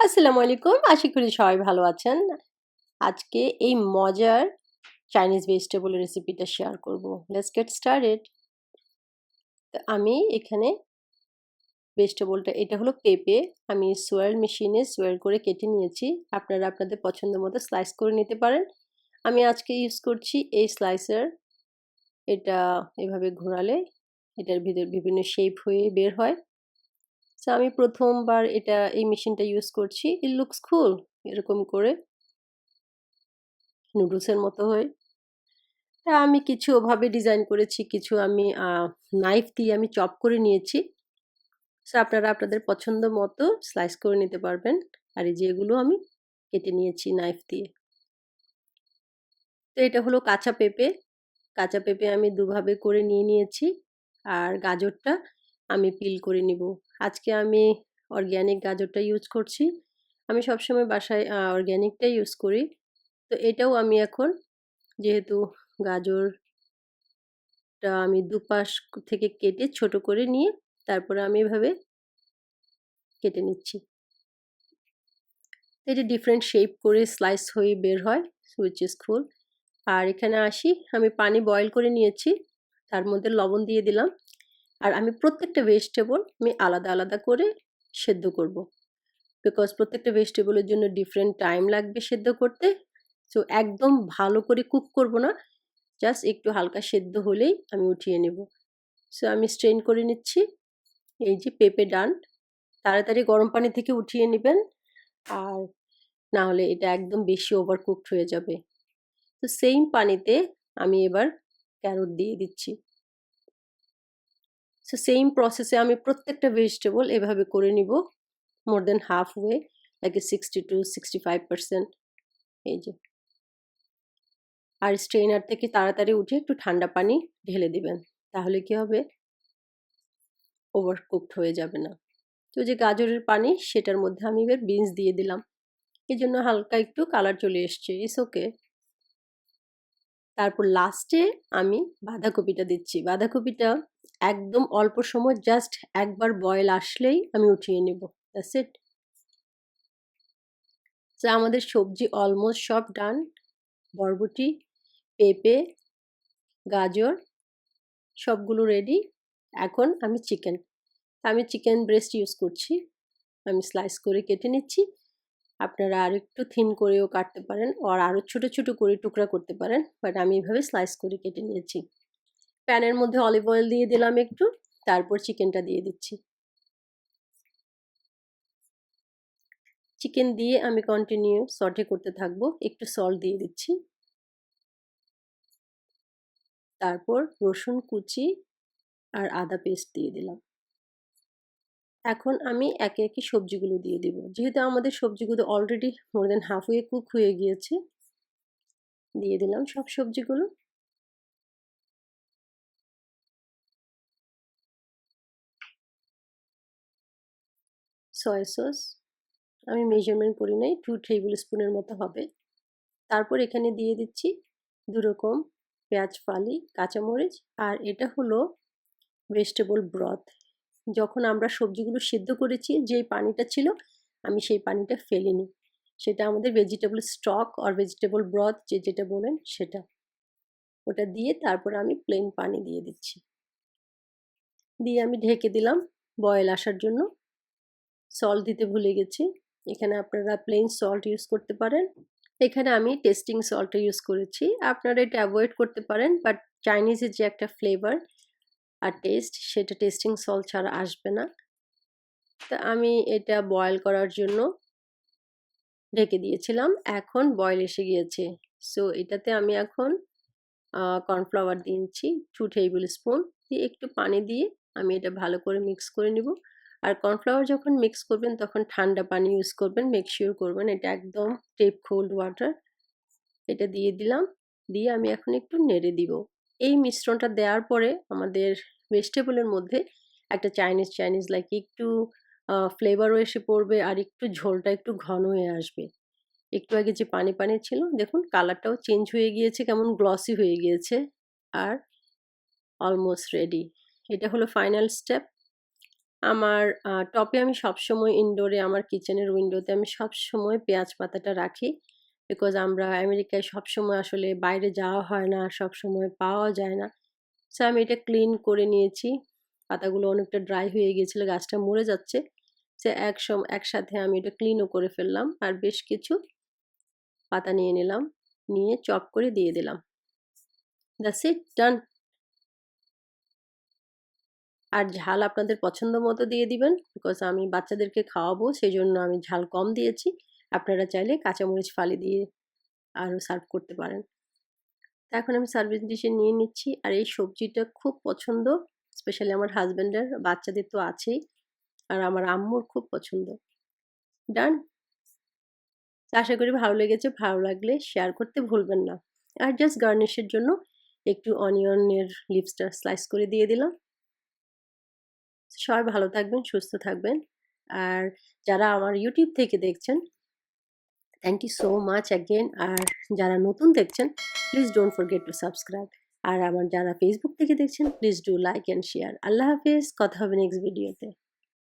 আসসালামু আলাইকুম। আশা করি সবাই ভালো আছেন। আজকে এই মজার চাইনিজ ভেজিটেবল রেসিপিটা শেয়ার করব। লেটস গেট স্টার্টেড আমি এখানে ভেজিটেবলটা এটা হলো পেঁপে। আমি সোয়ার মেশিনে সোয়ার করে কেটে নিয়েছি। আপনারা আপনাদের পছন্দ মতো স্লাইস করে নিতে পারেন। আমি আজকে ইউজ করছি এই স্লাইসার এটা এভাবে ঘোরালে এটার ভিতর বিভিন্ন শেপ হয়ে বের হয়। সো আমি প্রথমবার এটা, এই মেশিনটা ইউজ করছি। ইট লুকস খুল এরকম করে। নুডলসের মতো হয়। তা আমি কিছু ওভাবে ডিজাইন করেছি, কিছু আমি নাইফ দিয়ে আমি চপ করে নিয়েছি। সো আপনারা আপনাদের পছন্দ মতো স্লাইস করে নিতে পারবেন। আর এই যেগুলো আমি কেটে নিয়েছি নাইফ দিয়ে। তো এটা হলো কাঁচা পেঁপে। কাঁচা পেঁপে আমি দুভাবে করে নিয়ে নিয়েছি। আর গাজরটা আমি পিল করে নিব। আজকে আমি অর্গ্যানিক গাজরটা ইউজ করছি। আমি সবসময় বাসায় অর্গ্যানিকটাই ইউজ করি। তো এটাও আমি এখন যেহেতু গাজরটা আমি দুপাশ থেকে কেটে ছোট করে নিয়ে তারপরে আমি এভাবে কেটে নিচ্ছি। এটা ডিফারেন্ট শেপ করে স্লাইস হয়ে বের হয় সুইচ ইস খুল আর এখানে আসি, আমি পানি বয়ল করে নিয়েছি। তার মধ্যে লবণ দিয়ে দিলাম। আর আমি প্রত্যেকটা ভেজিটেবল আমি আলাদা আলাদা করে সেদ্ধ করব। বিকজ প্রত্যেকটা ভেজিটেবলের জন্য ডিফারেন্ট টাইম লাগবে সেদ্ধ করতে। সো একদম ভালো করে কুক করব না জাস্ট একটু হালকা সেদ্ধ হলেই আমি উঠিয়ে নেব। সো আমি স্ট্রেন করে নিচ্ছি, এই যে পেঁপে ডান, তাড়াতাড়ি গরম পানি থেকে উঠিয়ে নেবেন। আর না হলে এটা একদম বেশি ওভার কুকড হয়ে যাবে। তো সেম পানিতে আমি এবার ক্যারট দিয়ে দিচ্ছি। সো সেম প্রসেসে আমি প্রত্যেকটা ভেজিটেবল এভাবে করে নিব more than half way like sixty to sixty five percent এই যে। আর স্ট্রেনার থেকে তাড়াতাড়ি উঠে একটু ঠান্ডা পানি ঢেলে দিবেন, তাহলে কি হবে? ওভার কুকড হয়ে যাবে না। তো যে গাজরের পানি, সেটার মধ্যে আমি এবার বিনস দিয়ে দিলাম। এই জন্য হালকা একটু কালার চলে এসছে ইস ওকে তারপর লাস্টে আমি বাঁধাকপিটা দিচ্ছি। বাঁধাকপিটা একদম অল্প সময় জাস্ট একবার বয়েল আসলেই আমি উঠিয়ে নেব। দ্যাটস ইট তো আমাদের সবজি অলমোস্ট সব ডান বরবটি, পেঁপে, গাজর, সবগুলো রেডি এখন আমি চিকেন আমি চিকেন ব্রেস্ট ইউজ করছি। আমি স্লাইস করে কেটে নিচ্ছি। আপনারা আর একটু থিন করেও কাটতে পারেন আর আরও ছোটো ছোটো করে টুকরা করতে পারেন বাট আমি এভাবে স্লাইস করে কেটে নিয়েছি। প্যানের মধ্যে অলিভ অয়েল দিয়ে দিলাম একটু, তারপর চিকেনটা দিয়ে দিচ্ছি। চিকেন দিয়ে আমি কন্টিনিউ সটে করতে থাকব, একটু সল্ট দিয়ে দিচ্ছি। তারপর রসুন কুচি আর আদা পেস্ট দিয়ে দিলাম। এখন আমি একে একে সবজিগুলো দিয়ে দিব। যেহেতু আমাদের সবজিগুলো already more than half way cook হয়ে গিয়েছে, দিয়ে দিলাম সব সবজিগুলো। সয়া সস, আমি মেজারমেন্ট করি নাই টু টেবিল স্পুনের মতো হবে। তারপর এখানে দিয়ে দিচ্ছি দুরকম পেঁয়াজ ফালি, কাঁচামরিচ, আর এটা হলো ভেজিটেবল ব্রথ যখন আমরা সবজিগুলো সিদ্ধ করেছি, যেই পানিটা ছিল, আমি সেই পানিটা ফেলিনি সেটা আমাদের ভেজিটেবল স্টক আর ভেজিটেবল ব্রথ যে যেটা বলেন সেটা। ওটা দিয়ে তারপর আমি প্লেন পানি দিয়ে দিচ্ছি। দিয়ে আমি ঢেকে দিলাম বয়েল আসার জন্য। সল্ট দিতে ভুলে গেছি। এখানে আপনারা প্লেন সল্ট ইউজ করতে পারেন। এখানে আমি টেস্টিং সল্টটা ইউজ করেছি। আপনারা এটা অ্যাভয়েড করতে পারেন বাট চাইনিজের যে একটা ফ্লেভার আর টেস্ট সেটা টেস্টিং সল্ট ছাড়া আসবে না। তা আমি এটা বয়েল করার জন্য ঢেকে দিয়েছিলাম। এখন বয়েল এসে গিয়েছে। সো এটাতে আমি এখন কর্নফ্লাওয়ার দিয়েছি টু টেবিল স্পুন দিয়ে একটু পানি দিয়ে আমি এটা ভালো করে মিক্স করে নিব। আর কর্নফ্লাওয়ার যখন মিক্স করবেন, তখন ঠান্ডা পানি ইউজ করবেন মেক শিওর করবেন এটা একদম টেপ কোল্ড ওয়াটার এটা দিয়ে দিলাম, দিয়ে আমি এখন একটু নেড়ে দিব। এই মিশ্রণটা দেওয়ার পরে আমাদের ভেজিটেবলের মধ্যে একটা চাইনিজ চাইনিজ লাইক একটু ফ্লেভারও এসে পড়বে আর একটু ঝোলটা একটু ঘন হয়ে আসবে। একটু আগে যে পানি পানি ছিল, দেখুন কালারটাও চেঞ্জ হয়ে গিয়েছে, কেমন গ্লসি হয়ে গিয়েছে, আর অলমোস্ট রেডি এটা হলো ফাইনাল স্টেপ আমার টপে আমি সবসময় ইনডোরে আমার কিচেনের উইন্ডোতে আমি সবসময় পেঁয়াজ পাতাটা রাখি বিকজ আমরা আমেরিকায় সবসময় আসলে বাইরে যাওয়া হয় না, সবসময় পাওয়া যায় না। সো আমি এটা ক্লিন করে নিয়েছি। পাতাগুলো অনেকটা ড্রাই হয়ে গিয়েছিল, গাছটা মরে যাচ্ছে। সে এক সম একসাথে আমি এটা ক্লিনও করে ফেললাম আর বেশ কিছু পাতা নিয়ে নিলাম, নিয়ে চপ করে দিয়ে দিলাম। দ্যাটস ইট ডান আর ঝাল আপনাদের পছন্দ মতো দিয়ে দিবেন বিকজ আমি বাচ্চাদেরকে খাওয়াবো সেই জন্য আমি ঝাল কম দিয়েছি। আপনারা চাইলে কাঁচামরিচ ফালি দিয়ে আরও সার্ভ করতে পারেন। তা এখন আমি সার্ভিস ডিশে নিয়ে নিচ্ছি, আর এই সবজিটা খুব পছন্দ স্পেশালি আমার হাজব্যান্ডের বাচ্চাদের তো আছেই, আর আমার আম্মুর খুব পছন্দ। ডান আশা করি ভালো লেগেছে, ভালো লাগলে শেয়ার করতে ভুলবেন না। আর জাস্ট গার্নিশের জন্য একটু অনিয়নের লিপসটা স্লাইস করে দিয়ে দিলাম। সবাই ভালো থাকবেন, সুস্থ থাকবেন। আর যারা আমার ইউটিউব থেকে দেখছেন thank you so much again আর যারা নতুন দেখছেন please don't forget to subscribe আর আমার যারা ফেসবুক থেকে দেখছেন please do like and share আল্লাহ হাফেজ, কথা হবে নেক্সট ভিডিওতে